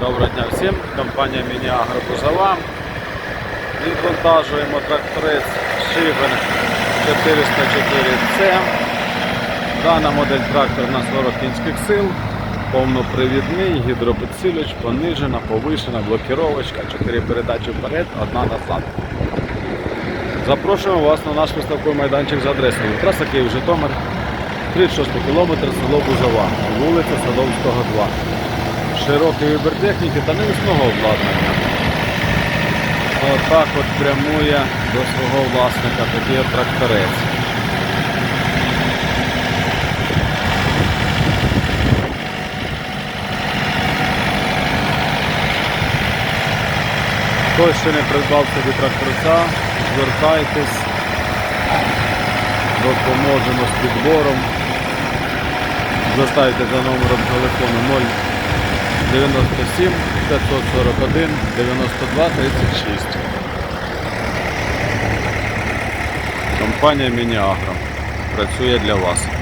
Доброго дня всім, компанія Мініагро Бузова. Відвантажуємо тракторець Шифер 404C. Дана модель трактор на 40 кінських сил, повнопривідний, гідропідсилювач, понижена, повишена, блокіровочка, 4 передачі вперед, одна назад. Запрошуємо вас на наш виставковий майданчик за адресою траса Київ-Житомир, 36 км, село Бузова, вулиця Садовського, 2 широкий вибір техніки та навісного обладнання. Отак от прямує до свого власника такий от тракторець. Хто ще не придбав собі тракторця, звертайтесь, допоможемо з підбором. Звертайте за номером телефону 097 541 92 36. Компанія Мініагро працює для вас.